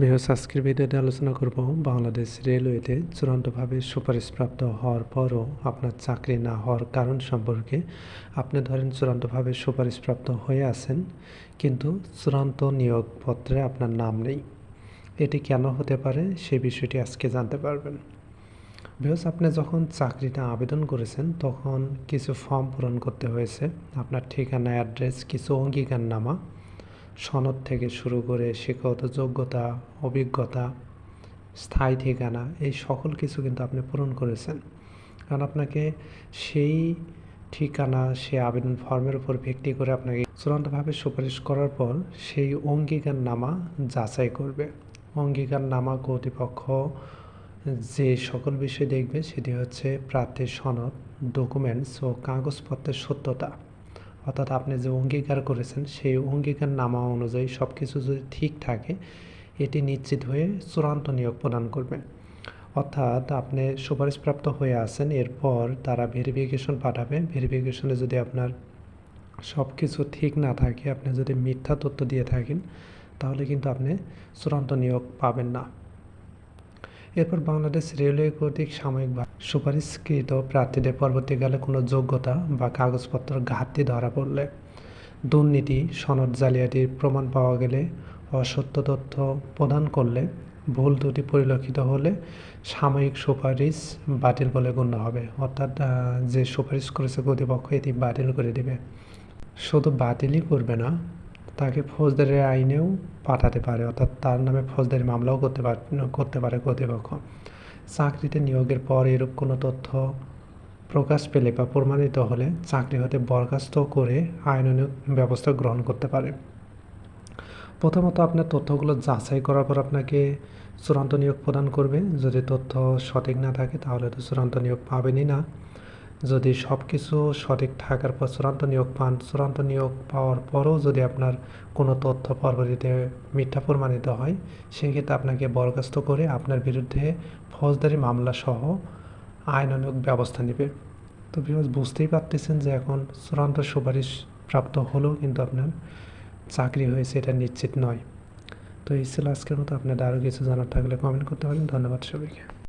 বৃহস্পতি আজকের ভিডিওতে আলোচনা করব, বাংলাদেশ রেলওয়েতে চূড়ান্তভাবে সুপারিশপ্রাপ্ত হওয়ার পরও আপনার চাকরি না হওয়ার কারণ সম্পর্কে আপনি ধরেন চূড়ান্তভাবে সুপারিশপ্রাপ্ত হয়ে আছেন, কিন্তু চূড়ান্ত নিয়োগপত্রে আপনার নাম নেই। এটি কেন হতে পারে সে বিষয়টি আজকে জানতে পারবেন। বিকজ আপনি যখন চাকরিটা আবেদন করেছেন, তখন কিছু ফর্ম পূরণ করতে হয়েছে। আপনার ঠিকানা, অ্যাড্রেস, কিছু অঙ্গীকারনামা সনদ থেকে শুরু করে শিক্ষাগত যোগ্যতা, অভিজ্ঞতা, স্থায়ী ঠিকানা, এই সকল কিছু কিন্তু আপনি পূরণ করেছেন। কারণ আপনাকে সেই ঠিকানা সে আবেদন ফর্মের উপর ভিত্তি করে আপনাকে চূড়ান্তভাবে সুপারিশ করার পর সেই অঙ্গীকার নামা যাচাই করবে। অঙ্গীকার নামা কর্তৃপক্ষ যে সকল বিষয় দেখবে সেটি হচ্ছে প্রার্থীর সনদ ডকুমেন্টস ও কাগজপত্রের সত্যতা। অর্থাৎ আপনি যে অঙ্গীকার করেছেন, সেই অঙ্গীকার নামা অনুযায়ী সব কিছু যদি ঠিক থাকে, এটি নিশ্চিত হয়ে চূড়ান্ত নিয়োগ প্রদান করবে। অর্থাৎ আপনি সুপারিশপ্রাপ্ত হয়ে আছেন, এরপর তারা ভেরিফিকেশন পাঠাবে। ভেরিফিকেশনে যদি আপনার সব কিছু ঠিক না থাকে, আপনি যদি মিথ্যা তথ্য দিয়ে থাকেন, তাহলে কিন্তু আপনি চূড়ান্ত নিয়োগ পাবেন না। এরপর বাংলাদেশ রেলওয়ে কর্তৃক সাময়িকভাবে সুপারিশকৃত প্রার্থীদের পরবর্তীকালে কোনো যোগ্যতা বা কাগজপত্র ঘাটতি ধরা পড়লে দুর্নীতি, সনদ জালিয়াতির প্রমাণ পাওয়া গেলে অসত্য তথ্য প্রদান করলে ভুল ত্রুটি পরিলক্ষিত হলে সাময়িক সুপারিশ বাতিল বলে গণ্য হবে। অর্থাৎ যে সুপারিশ করেছে কর্তৃপক্ষ এটি বাতিল করে দেবে। শুধু বাতিলই করবে না তাকে ফৌজদারি আইনেও পাঠাতে পারে, অর্থাৎ তার নামে ফৌজদারি মামলাও করতে পারে করতে পারে কর্তৃপক্ষ। চাকরিতে নিয়োগের পর এরূপ কোনো তথ্য প্রকাশ পেলে বা প্রমাণিত হলে চাকরি হতে বরখাস্ত করে আইনানুগ ব্যবস্থা গ্রহণ করতে পারে। প্রথমত আপনার তথ্যগুলো যাচাই করার পর আপনাকে চূড়ান্ত নিয়োগ প্রদান করবে। যদি তথ্য সঠিক না থাকে তাহলে তো চূড়ান্ত নিয়োগ পাবেনই না। যদি সব কিছু সঠিক থাকার পর চূড়ান্ত নিয়োগ পান, চূড়ান্ত নিয়োগ পাওয়ার পরেও যদি আপনার কোনো তথ্য পরবর্তীতে মিথ্যা প্রমাণিত হয়, সেক্ষেত্রে আপনাকে বরখাস্ত করে আপনার বিরুদ্ধে ফৌজদারি মামলা সহ আইনানুগ ব্যবস্থা নেবে। তো বিকজ বুঝতেই পারতেছেন যে এখন চূড়ান্ত সুপারিশ প্রাপ্ত হলেও কিন্তু আপনার চাকরি হয়েছে, এটা নিশ্চিত নয়। তো এই ছিল আজকের মতো, আপনাদের আরও কিছু জানার থাকলে কমেন্ট করতে পারেন। ধন্যবাদ সবাইকে।